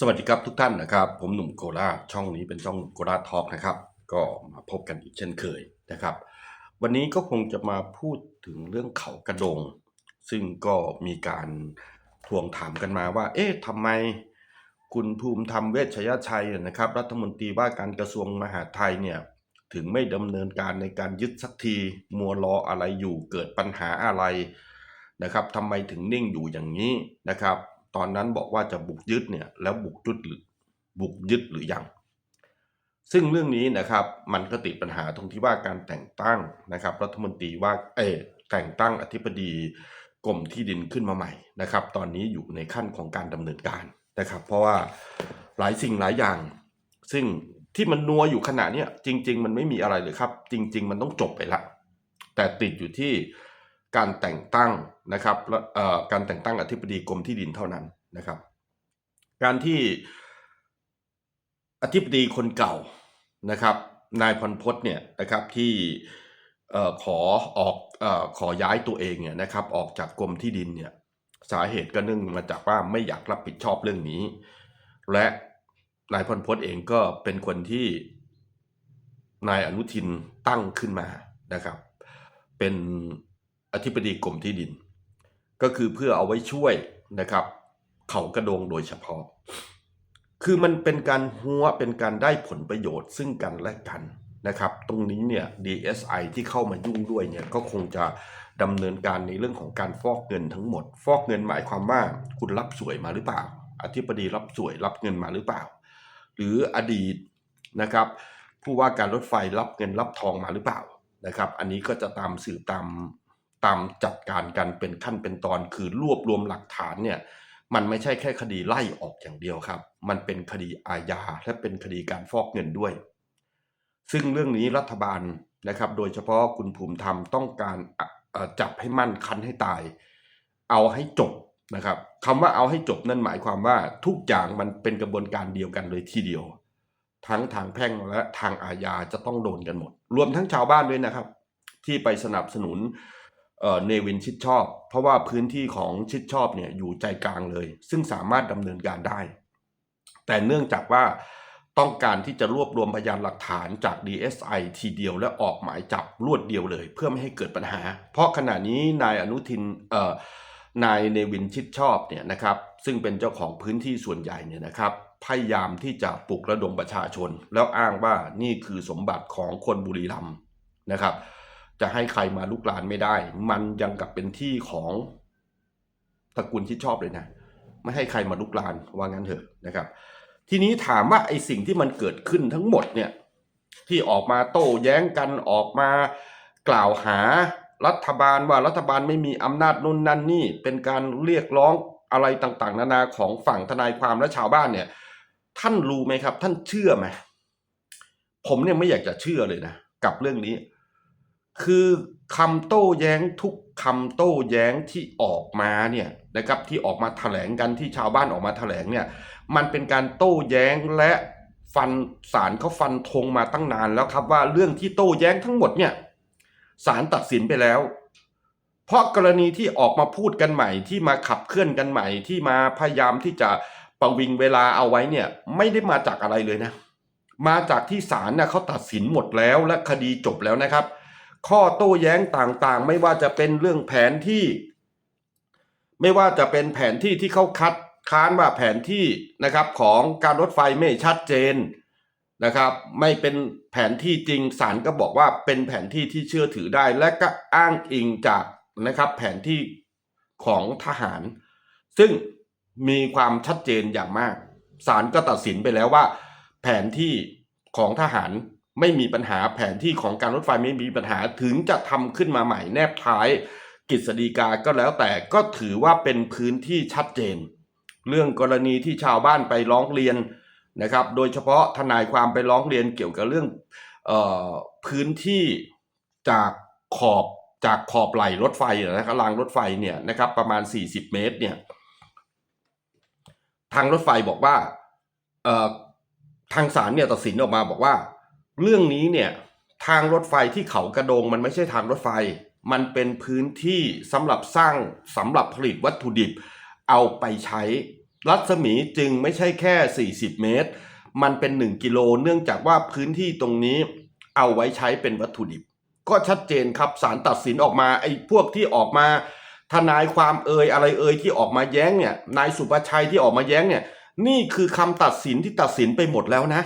สวัสดีครับทุกท่านนะครับ ผมหนุ่มโคราช่องนี้เป็นช่องโคราทอล์กนะครับ ก็มาพบกันอีกเช่นเคยนะครับ วันนี้ก็คงจะมาพูดถึงเรื่องเขากระโดง ซึ่งก็มีการทวงถามกันมาว่า เอ๊ะทำไมคุณภูมิธรรมเวชยชัยนะครับ รัฐมนตรีว่าการกระทรวงมหาดไทยเนี่ยถึงไม่ดำเนินการในการยึดสักทีมัวรออะไรอยู่เกิดปัญหาอะไรนะครับทำไมถึงนิ่งอยู่อย่างนี้นะครับ ตอนนั้นบอกว่าจะบุกยึดเนี่ยแล้วบุกยึดหรือบุกยึดหรือยัง ซึ่งเรื่องนี้นะครับมันก็ติดปัญหาตรงที่ว่าการแต่งตั้งนะครับ รัฐมนตรีว่าเออแต่งตั้งอธิบดีกรมที่ดินขึ้นมาใหม่นะครับ ตอนนี้อยู่ในขั้นของการดำเนินการนะครับ เพราะว่าหลายสิ่งหลายอย่าง ซึ่งที่มันนัวอยู่ขณะเนี้จริง ๆ มันไม่มีอะไรเลยครับ จริง ๆ มันต้องจบไปละแต่ติดอยู่ที่การแต่งตั้งนะครับและการแต่งตั้งอธิบดีกรมที่ดินเท่านั้น นะครับ การที่อธิบดีคนเก่านะครับ นายพรพจน์เนี่ยนะครับที่ขอออกอขอย้ายตัวเองเนี่ยนะครับ ออกจากกรมที่ดินเนี่ยสาเหตุก็เนื่องมาจากว่าไม่อยากรับผิดชอบเรื่องนี้ และนายพรพจน์เองก็เป็นคนที่นายอนุทินตั้งขึ้นมานะครับ เป็นอธิบดีกรมที่ดิน ก็คือเพื่อเอาไว้ช่วยนะครับ เขากระโดงโดยเฉพาะ คือมันเป็นการหัวเป็นการได้ผลประโยชน์ซึ่งกันและกันนะครับ ตรงนี้เนี่ย DSI ที่เข้ามายุ่งด้วยเนี่ยก็คงจะดำเนินการในเรื่องของการฟอกเงินทั้งหมด ฟอกเงินหมายความว่าคุณรับสวยมาหรือเปล่า อธิบดีรับสวยรับเงินมาหรือเปล่า หรืออดีตนะครับผู้ว่าการรถไฟรับเงินรับทองมาหรือเปล่านะครับ อันนี้ก็จะตามสืบตามตามจัดการกันเป็นขั้นเป็นตอนคือรวบรวมหลักฐานเนี่ย มันไม่ใช่แค่คดีไล่ออกอย่างเดียวครับ มันเป็นคดีอาญาและเป็นคดีการฟอกเงินด้วย ซึ่งเรื่องนี้รัฐบาลนะครับ โดยเฉพาะคุณภูมิธรรมต้องการจับให้มั่นคันให้ตาย เอาให้จบนะครับคำว่าเอาให้จบนั่นหมายความว่าทุกอย่างมันเป็นกระบวนการเดียวกันเลยทีเดียว ทั้งทางแพ่งและทางอาญาจะต้องโดนกันหมด รวมทั้งชาวบ้านด้วยนะครับ ที่ไปสนับสนุน เออเนวินชิดชอบ เพราะว่าพื้นที่ของชิดชอบเนี่ยอยู่ใจกลางเลย ซึ่งสามารถดำเนินการได้ แต่เนื่องจากว่าต้องการที่จะรวบรวมพยานหลักฐานจาก DSI ทีเดียวและออกหมายจับรวดเดียวเลย เพื่อไม่ให้เกิดปัญหา เพราะขณะนี้นายอนุทินเอ่อนายเนวินชิดชอบเนี่ยนะครับซึ่งเป็นเจ้าของพื้นที่ส่วนใหญ่เนี่ยนะครับพยายามที่จะปลุกระดมประชาชน แล้วอ้างว่านี่คือสมบัติของคนบุรีรัมย์นะครับ จะให้ใครมาลุกลานไม่ได้ มันยังกับเป็นที่ของตระกูลที่ชอบเลยนะ ไม่ให้ใครมาลุกลานว่างั้นเถอะนะครับ ทีนี้ถามว่าไอ้สิ่งที่มันเกิดขึ้นทั้งหมดเนี่ยที่ออกมาโต้แย้งกันออกมากล่าวหารัฐบาลว่ารัฐบาลไม่มีอำนาจนู่นนั่นนี่ เป็นการเรียกร้องอะไรต่างๆ นานาของฝั่งทนายความและชาวบ้านเนี่ย ท่านรู้ไหมครับ ท่านเชื่อไหมผมเนี่ยไม่อยากจะเชื่อเลยนะกับเรื่องนี้ คือคำโต้แย้งทุกคำโต้แย้งที่ออกมาเนี่ยนะครับที่ออกมาแถลงกันที่ชาวบ้านออกมาแถลงเนี่ยมันเป็นการโต้แย้งและฟันศาลเขาฟันธงมาตั้งนานแล้วครับว่าเรื่องที่โต้แย้งทั้งหมดเนี่ยศาลตัดสินไปแล้ว เพราะกรณีที่ออกมาพูดกันใหม่ ที่มาขับเคลื่อนกันใหม่ ที่มาพยายามที่จะประวิงเวลาเอาไว้เนี่ยไม่ได้มาจากอะไรเลยนะ มาจากที่ศาลเนี่ยเขาตัดสินหมดแล้วและคดีจบแล้วนะครับ ข้อโต้แย้งต่างๆ ไม่ว่าจะเป็นเรื่องแผนที่ ไม่ว่าจะเป็นแผนที่ที่เขาคัดค้านว่าแผนที่นะครับของการรถไฟไม่ชัดเจนนะครับ ไม่เป็นแผนที่จริงศาลก็บอกว่าเป็นแผนที่ที่เชื่อถือได้ และก็อ้างอิงจากนะครับแผนที่ของทหาร ซึ่งมีความชัดเจนอย่างมากศาลก็ตัดสินไปแล้วว่า แผนที่ของทหาร ไม่มีปัญหาแผนที่ของการรถไฟไม่มีปัญหาถึงจะทำขึ้นมาใหม่แนบท้ายกฤษฎีกาก็แล้วแต่ก็ถือว่าเป็นพื้นที่ชัดเจน เรื่องกรณีที่ชาวบ้านไปร้องเรียนนะครับ โดยเฉพาะทนายความไปร้องเรียนเกี่ยวกับเรื่องเออพื้นที่จากขอบจากขอบไหลรถไฟนะครับรางรถไฟเนี่ยนะครับประมาณ 40 เมตรเนี่ยทางรถไฟบอกว่าเอ่อทางศาลเนี่ยตัดสินออกมาบอกว่า เรื่องนี้เนี่ยทางรถไฟที่เขากระโดงมันไม่ใช่ทางรถไฟ มันเป็นพื้นที่สำหรับสร้างสำหรับผลิตวัตถุดิบ เอาไปใช้ รัศมีจึงไม่ใช่แค่ 40 เมตร มันเป็น 1 กิโลเนื่องจากว่าพื้นที่ตรงนี้เอาไว้ใช้เป็นวัตถุดิบ ก็ชัดเจนครับศาลตัดสินออกมาไอ้พวกที่ออกมา ทนายความเอ่ยอะไรเอ่ยที่ออกมาแย้งเนี่ยนายสุประชัยที่ออกมาแย้งเนี่ยนี่คือคำตัดสินที่ตัดสินไปหมดแล้วนะ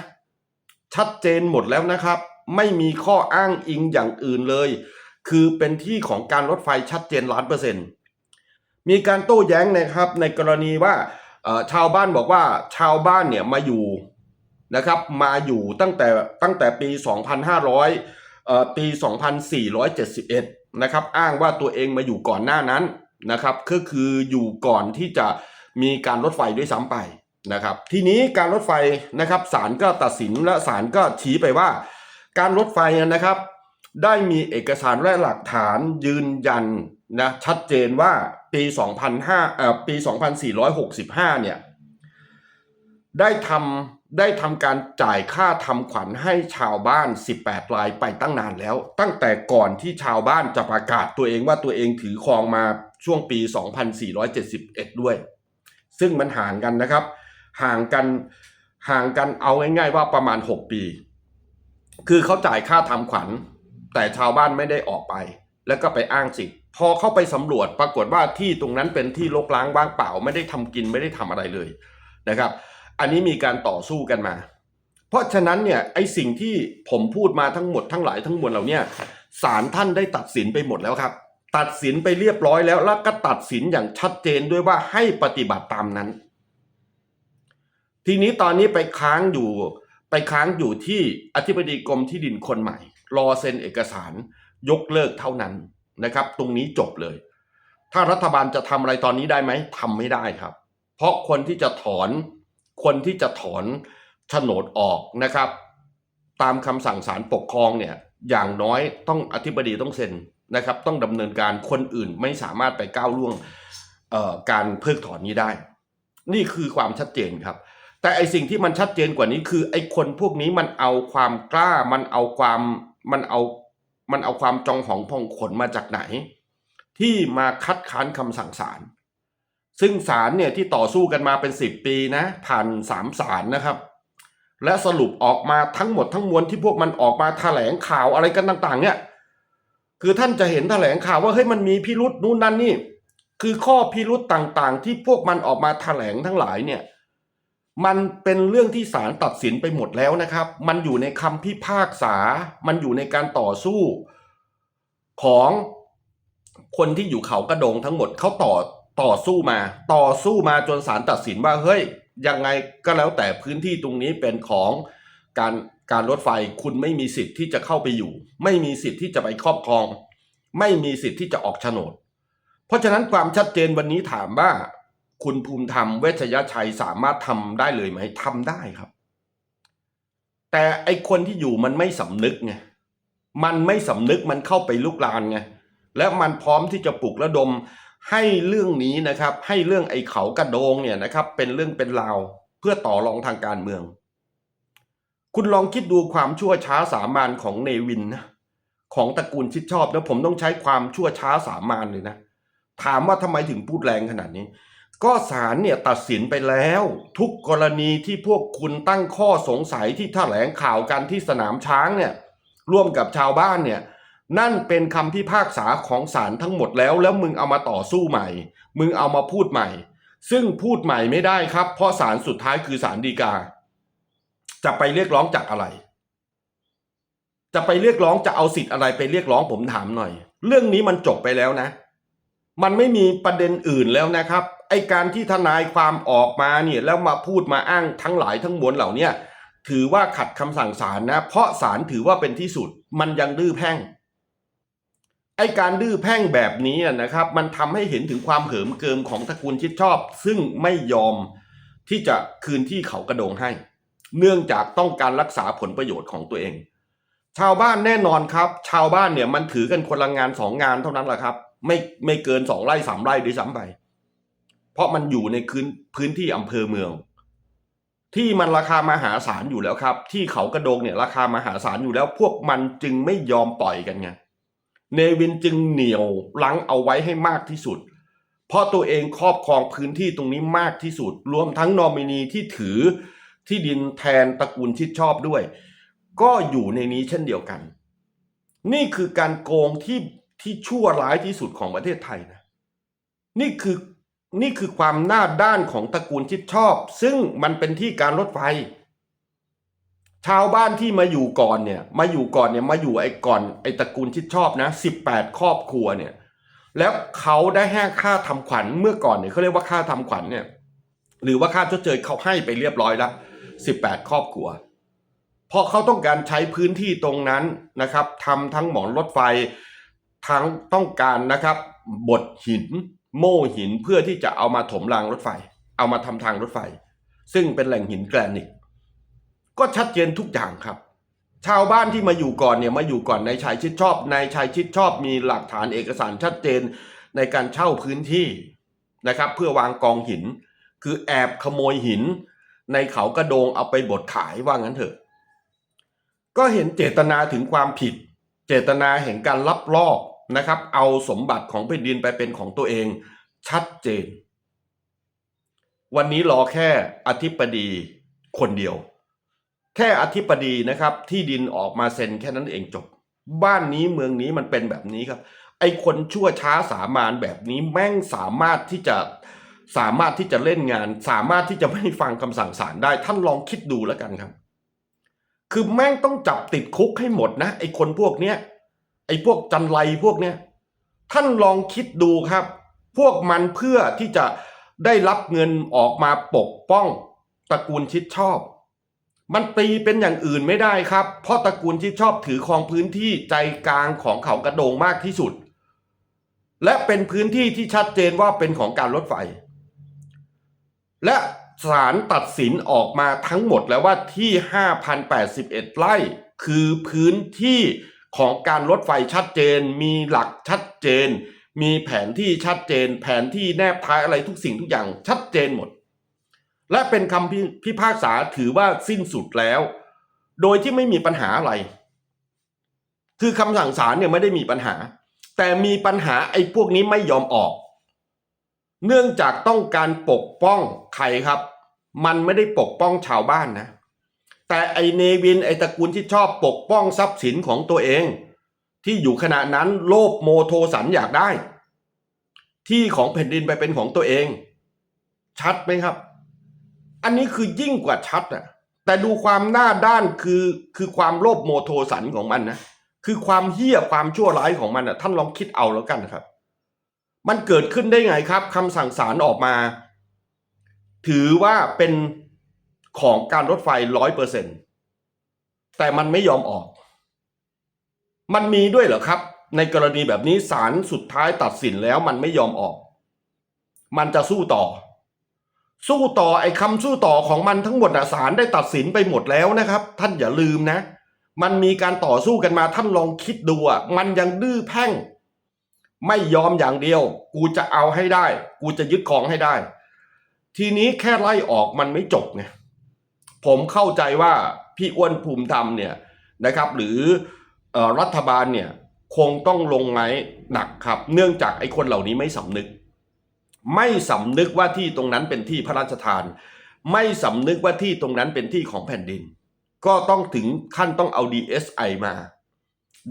ชัดเจนหมดแล้วนะครับ ไม่มีข้ออ้างอิงอย่างอื่นเลย คือเป็นที่ของการรถไฟชัดเจนล้านเปอร์เซ็นต์มีการโต้แย้งนะครับ ในกรณีว่าชาวบ้านบอกว่าชาวบ้านเนี่ยมาอยู่นะครับ มาอยู่ตั้งแต่ตั้งแต่ปี 2500เอ่อปี2471นะครับ อ้างว่าตัวเองมาอยู่ก่อนหน้านั้นนะครับก็คืออยู่ก่อนที่จะมีการรถไฟด้วยซ้ำไป นะครับ ทีนี้การรถไฟนะครับศาลก็ตัดสินและศาลก็ชี้ไปว่า การรถไฟนะครับ ได้มีเอกสารและหลักฐานยืนยันนะชัดเจนว่าปี2005เอ่อปี 2465 เนี่ย ได้ทำได้ทำการจ่ายค่าทำขวัญให้ชาวบ้าน 18 รายไปตั้งนานแล้ว ตั้งแต่ก่อนที่ชาวบ้านจะประกาศตัวเองว่าตัวเองถือครองมาช่วงปี 2471 ด้วย ซึ่งมันห่างกันนะครับ ห่างกันห่างกันเอาง่ายๆว่าประมาณ 6 ปี คือเขาจ่ายค่าทำขวัญ แต่ชาวบ้านไม่ได้ออกไป แล้วก็ไปอ้างสิทธิ์พอเข้าไปสำรวจปรากฏว่าที่ตรงนั้นเป็นที่รกร้างว่างเปล่า ไม่ได้ทำกินไม่ได้ทำอะไรเลยนะครับ อันนี้มีการต่อสู้กันมา เพราะฉะนั้นเนี่ยไอสิ่งที่ผมพูดมาทั้งหมดทั้งหลายทั้งมวลเหล่านี้ศาลท่านได้ตัดสินไปหมดแล้วครับ ตัดสินไปเรียบร้อยแล้วแล้วก็ตัดสินอย่างชัดเจนด้วยว่าให้ปฏิบัติตามนั้น ทีนี้ตอนนี้ไปค้างอยู่ ไปค้างอยู่ที่อธิบดีกรมที่ดินคนใหม่ รอเซ็นเอกสารยกเลิกเท่านั้นนะครับ ตรงนี้จบเลย ถ้ารัฐบาลจะทำอะไรตอนนี้ได้ไหมทำไม่ได้ครับ เพราะคนที่จะถอนคนที่จะถอนโฉนดออกนะครับ ตามคำสั่งศาลปกครองเนี่ยอย่างน้อยต้องอธิบดีต้องเซ็นนะครับ ต้องดำเนินการคนอื่นไม่สามารถไปก้าวล่วงการเพิกถอนนี้ได้ นี่คือความชัดเจนครับ แต่ไอสิ่งที่มันชัดเจนกว่านี้คือไอคนพวกนี้มันเอาความกล้า มันเอาความมันเอามันเอาความจองหองพองขนมาจากไหน ที่มาคัดค้านคำสั่งศาลซึ่งศาลเนี่ยที่ต่อสู้กันมาเป็นสิบปีนะ ผ่านสามศาลนะครับ และสรุปออกมาทั้งหมดทั้งมวลที่พวกมันออกมาแถลงข่าวอะไรกันต่าง ๆ เนี่ยคือท่านจะเห็นแถลงข่าวว่าเฮ้ยมันมีพิรุษนู่นนั่นนี่ คือข้อพิรุษต่างๆ ที่พวกมันออกมาแถลงทั้งหลายเนี่ย มันเป็นเรื่องที่ศาลตัดสินไปหมดแล้วนะครับ มันอยู่ในคำพิพากษา มันอยู่ในการต่อสู้ของคนที่อยู่เขากระโดงทั้งหมดเขาต่อต่อสู้มา ต่อสู้มาจนศาลตัดสินว่าเฮ้ยยังไงก็แล้วแต่พื้นที่ตรงนี้เป็นของการการรถไฟคุณไม่มีสิทธิ์ที่จะเข้าไปอยู่ ไม่มีสิทธิ์ที่จะไปครอบครอง ไม่มีสิทธิ์ที่จะออกโฉนด เพราะฉะนั้นความชัดเจนวันนี้ถามว่า คุณภูมิธรรมเวชยชัยสามารถทำได้เลยไหมทำได้ครับ แต่ไอคนที่อยู่มันไม่สำนึกไงมันไม่สำนึกมันเข้าไปลุกลานไงและมันพร้อมที่จะปลุกระดมให้เรื่องนี้นะครับ ให้เรื่องไอเขากระโดงเนี่ยนะครับ เป็นเรื่องเป็นราวเพื่อต่อรองทางการเมือง คุณลองคิดดูความชั่วช้าสามานของเนวินนะของตระกูลชิดชอบแล้วผมต้องใช้ความชั่วช้าสามานเลยนะถามว่าทำไมถึงพูดแรงขนาดนี้ ก็ศาลเนี่ยตัดสินไปแล้ว ทุกกรณีที่พวกคุณตั้งข้อสงสัยที่แถลงข่าวกันที่สนามช้างเนี่ยร่วมกับชาวบ้านเนี่ยนั่นเป็นคำพิพากษาของศาลทั้งหมดแล้ว แล้วมึงเอามาต่อสู้ใหม่ มึงเอามาพูดใหม่ ซึ่งพูดใหม่ไม่ได้ครับ เพราะศาลสุดท้ายคือศาลฎีกา จะไปเรียกร้องจากอะไร จะไปเรียกร้องจะเอาสิทธิ์อะไรไปเรียกร้องผมถามหน่อย เรื่องนี้มันจบไปแล้วนะ มันไม่มีประเด็นอื่นแล้วนะครับ ไอการที่ทนายความออกมาเนี่ยแล้วมาพูดมาอ้างทั้งหลายทั้งมวลเหล่านี้ถือว่าขัดคำสั่งศาลนะ เพราะศาลถือว่าเป็นที่สุดมันยังดื้อแพ่ง ไอการดื้อแพ่งแบบนี้นะครับ มันทำให้เห็นถึงความเหิมเกิมของตระกูลชิดชอบ ซึ่งไม่ยอมที่จะคืนที่เขากระโดงให้ เนื่องจากต้องการรักษาผลประโยชน์ของตัวเอง ชาวบ้านแน่นอนครับ ชาวบ้านเนี่ยมันถือกันคนละงานสองงานเท่านั้นแหละครับ ไม่ไม่เกินสองไร่สามไร่ด้วยซ้ำไป เพราะมันอยู่ในพื้นพื้นที่อำเภอเมือง ที่มันราคามหาศาลอยู่แล้วครับ ที่เขากระโดงเนี่ยราคามหาศาลอยู่แล้ว พวกมันจึงไม่ยอมปล่อยกันไงเนวินจึงเหนียวลังเอาไว้ให้มากที่สุด เพราะตัวเองครอบครองพื้นที่ตรงนี้มากที่สุด รวมทั้งนอมินีที่ถือที่ดินแทนตระกูลชิดชอบด้วย ก็อยู่ในนี้เช่นเดียวกัน นี่คือการโกงที่ที่ชั่วร้ายที่สุดของประเทศไทยนะ นี่คือ นี่คือความหน้าด้านของตระกูลชิดชอบ ซึ่งมันเป็นที่การรถไฟ ชาวบ้านที่มาอยู่ก่อนเนี่ยมาอยู่ก่อนเนี่ยมาอยู่ไอ้ก่อนไอ้ตระกูลชิดชอบนะสิบแปดครอบครัวเนี่ยแล้วเขาได้ให้ค่าทำขวัญเมื่อก่อนเนี่ยเขาเรียกว่าค่าทำขวัญเนี่ยหรือว่าค่าชดเชยเขาให้ไปเรียบร้อยแล้วสิบแปดครอบครัวเพราะเขาต้องการใช้พื้นที่ตรงนั้นนะครับทำทั้งหมอนรถไฟ ทั้งต้องการนะครับบดหิน โม่หินเพื่อที่จะเอามาถมรางรถไฟ เอามาทำทางรถไฟ ซึ่งเป็นแหล่งหินแกรนิตก็ชัดเจนทุกอย่างครับ ชาวบ้านที่มาอยู่ก่อนเนี่ยมาอยู่ก่อนนายชายชิดชอบนายชายชิดชอบมีหลักฐานเอกสารชัดเจนในการเช่าพื้นที่นะครับ เพื่อวางกองหิน คือแอบขโมยหิน ในเขากระโดงเอาไปบดขายว่างั้นเถอะ ก็เห็นเจตนาถึงความผิด เจตนาเห็นการลับลอบ นะครับ เอาสมบัติของแผ่นดินไปเป็นของตัวเองชัดเจน วันนี้รอแค่อธิบดีคนเดียว แค่อธิบดีนะครับ ที่ดินออกมาเซ็นแค่นั้นเองจบ บ้านนี้เมืองนี้มันเป็นแบบนี้ครับ ไอคนชั่วช้าสามานแบบนี้แม่งสามารถที่จะสามารถที่จะเล่นงาน สามารถที่จะไม่ฟังคำสั่งศาลได้ ท่านลองคิดดูแล้วกันครับ คือแม่งต้องจับติดคุกให้หมดนะไอคนพวกเนี้ย ไอ้พวกจันไรพวกเนี้ยท่านลองคิดดูครับ พวกมันเพื่อที่จะได้รับเงินออกมาปกป้องตระกูลชิดชอบ มันตีเป็นอย่างอื่นไม่ได้ครับ เพราะตระกูลชิดชอบถือครองพื้นที่ใจกลางของเขากระโดงมากที่สุด และเป็นพื้นที่ที่ชัดเจนว่าเป็นของการรถไฟ และศาลตัดสินออกมาทั้งหมดแล้วว่าที่ 5,081 ไร่ คือพื้นที่ ของการรถไฟชัดเจน มีหลักชัดเจน มีแผนที่ชัดเจน แผนที่แนบท้ายอะไรทุกสิ่งทุกอย่างชัดเจนหมด และเป็นคำพิพากษาถือว่าสิ้นสุดแล้ว โดยที่ไม่มีปัญหาอะไร คือคำสั่งศาลเนี่ยไม่ได้มีปัญหา แต่มีปัญหาไอ้พวกนี้ไม่ยอมออก เนื่องจากต้องการปกป้องใครครับ มันไม่ได้ปกป้องชาวบ้านนะ แต่ไอเนวินไอตระกูลที่ชอบปกป้องทรัพย์สินของตัวเอง ที่อยู่ขณะนั้นโลภโมโทสันอยากได้ ที่ของแผ่นดินไปเป็นของตัวเอง ชัดไหมครับ อันนี้คือยิ่งกว่าชัดอะแต่ดูความหน้าด้านคือคือความโลภโมโทสันของมันนะคือความเหี้ยความชั่วร้ายของมันอะท่านลองคิดเอาแล้วกันนะครับ มันเกิดขึ้นได้ไงครับคำสั่งศาลออกมา ถือว่าเป็น ของการรถไฟร้อยเปอร์เซ็นแต่มันไม่ยอมออก มันมีด้วยเหรอครับ ในกรณีแบบนี้ศาลสุดท้ายตัดสินแล้วมันไม่ยอมออก มันจะสู้ต่อ สู้ต่อไอ้คำสู้ต่อของมันทั้งหมดอะศาลได้ตัดสินไปหมดแล้วนะครับ ท่านอย่าลืมนะ มันมีการต่อสู้กันมาท่านลองคิดดูอะมันยังดื้อแพ่ง ไม่ยอมอย่างเดียว กูจะเอาให้ได้ กูจะยึดของให้ได้ ทีนี้แค่ไล่ออกมันไม่จบไง ผมเข้าใจว่าพี่อ้วนภูมิธรรมเนี่ยนะครับ หรืออรัฐบาลเนี่ยคงต้องลงไม้หนักครับ เนื่องจากไอ้คนเหล่านี้ไม่สำนึก ไม่สำนึกว่าที่ตรงนั้นเป็นที่พระราชทาน ไม่สำนึกว่าที่ตรงนั้นเป็นที่ของแผ่นดิน ก็ต้องถึงขั้นต้องเอา DSI มา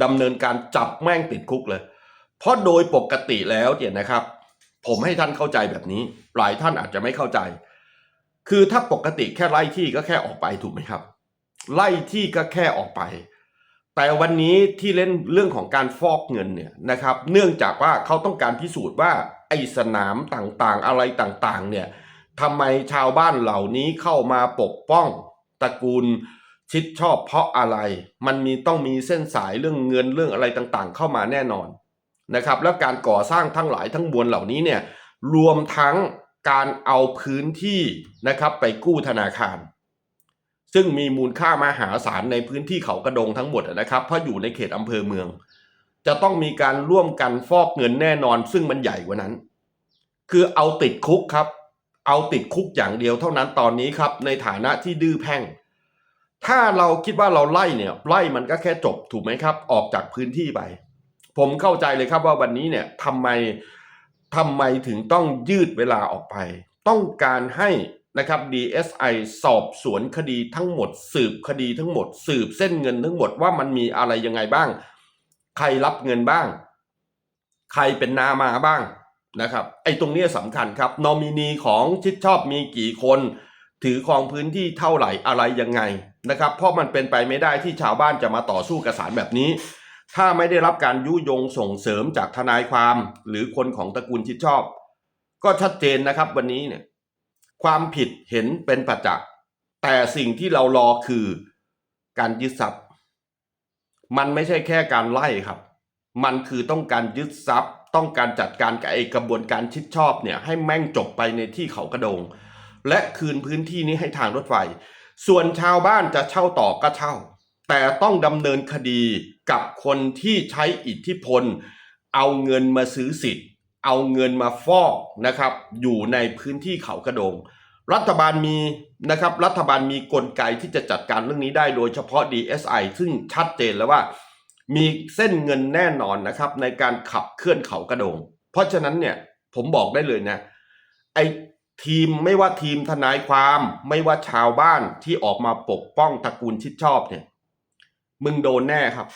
ดำเนินการจับแม่งติดคุกเลย เพราะโดยปกติแล้วเนี่ยนะครับ ผมให้ท่านเข้าใจแบบนี้ หลายท่านอาจจะไม่เข้าใจ คือถ้าปกติแค่ไล่ที่ก็แค่ออกไปถูกไหมครับ ไล่ที่ก็แค่ออกไป แต่วันนี้ที่เล่นเรื่องของการฟอกเงินเนี่ยนะครับ เนื่องจากว่าเขาต้องการพิสูจน์ว่าไอ้สนามต่างๆ อะไรต่างๆ เนี่ยทำไมชาวบ้านเหล่านี้เข้ามาปกป้องตระกูลชิดชอบเพราะอะไร มันมีต้องมีเส้นสายเรื่องเงินเรื่องอะไรต่างๆ เข้ามาแน่นอนนะครับ แล้วการก่อสร้างทั้งหลายทั้งมวลเหล่านี้เนี่ยรวมทั้ง การเอาพื้นที่นะครับไปกู้ธนาคาร ซึ่งมีมูลค่ามหาศาลในพื้นที่เขากระดงทั้งหมดนะครับ เพราะอยู่ในเขตอำเภอเมือง จะต้องมีการร่วมกันฟอกเงินแน่นอน ซึ่งมันใหญ่กว่านั้น คือเอาติดคุกครับ เอาติดคุกอย่างเดียวเท่านั้นตอนนี้ครับ ในฐานะที่ดื้อแพ่ง ถ้าเราคิดว่าเราไล่เนี่ยไล่มันก็แค่จบถูกไหมครับ ออกจากพื้นที่ไป ผมเข้าใจเลยครับว่าวันนี้เนี่ยทำไม ทำไมถึงต้องยืดเวลาออกไป ต้องการให้นะครับ DSI สอบสวนคดีทั้งหมด สืบคดีทั้งหมด สืบเส้นเงินทั้งหมดว่ามันมีอะไรยังไงบ้าง ใครรับเงินบ้าง ใครเป็นนามาบ้างนะครับไอ้ตรงนี้สำคัญครับนอมินีของชิดชอบมีกี่คน ถือครองพื้นที่เท่าไหร่อะไรยังไงนะครับ เพราะมันเป็นไปไม่ได้ที่ชาวบ้านจะมาต่อสู้กับศาลแบบนี้ ถ้าไม่ได้รับการยุยงส่งเสริมจากทนายความ หรือคนของตระกูลชิดชอบ ก็ชัดเจนนะครับวันนี้เนี่ยความผิดเห็นเป็นประจักษ์แต่สิ่งที่เรารอคือการยึดทรัพย์ มันไม่ใช่แค่การไล่ครับ มันคือต้องการยึดทรัพย์ ต้องการจัดการกับไอกระบวนการชิดชอบเนี่ยให้แม่งจบไปในที่เขากระโดง และคืนพื้นที่นี้ให้ทางรถไฟ ส่วนชาวบ้านจะเช่าต่อก็เช่า แต่ต้องดำเนินคดีกับคนที่ใช้อิทธิพล เอาเงินมาซื้อสิทธิ์ เอาเงินมาฟอกนะครับ อยู่ในพื้นที่เขากระโดง รัฐบาลมีนะครับ รัฐบาลมีกลไกที่จะจัดการเรื่องนี้ได้โดยเฉพาะ DSI ซึ่งชัดเจนแล้วว่า มีเส้นเงินแน่นอนนะครับ ในการขับเคลื่อนเขากระโดง เพราะฉะนั้นเนี่ยผมบอกได้เลยนะไอทีมไม่ว่าทีมทนายความ ไม่ว่าชาวบ้านที่ออกมาปกป้องตระกูลชิดชอบเนี่ย มึงโดนแน่ครับ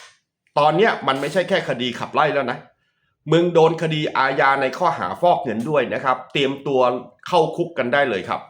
ตอนเนี้ยมันไม่ใช่แค่คดีขับไล่แล้วนะ มึงโดนคดีอาญาในข้อหาฟอกเงินด้วยนะครับ เตรียมตัวเข้าคุกกันได้เลยครับ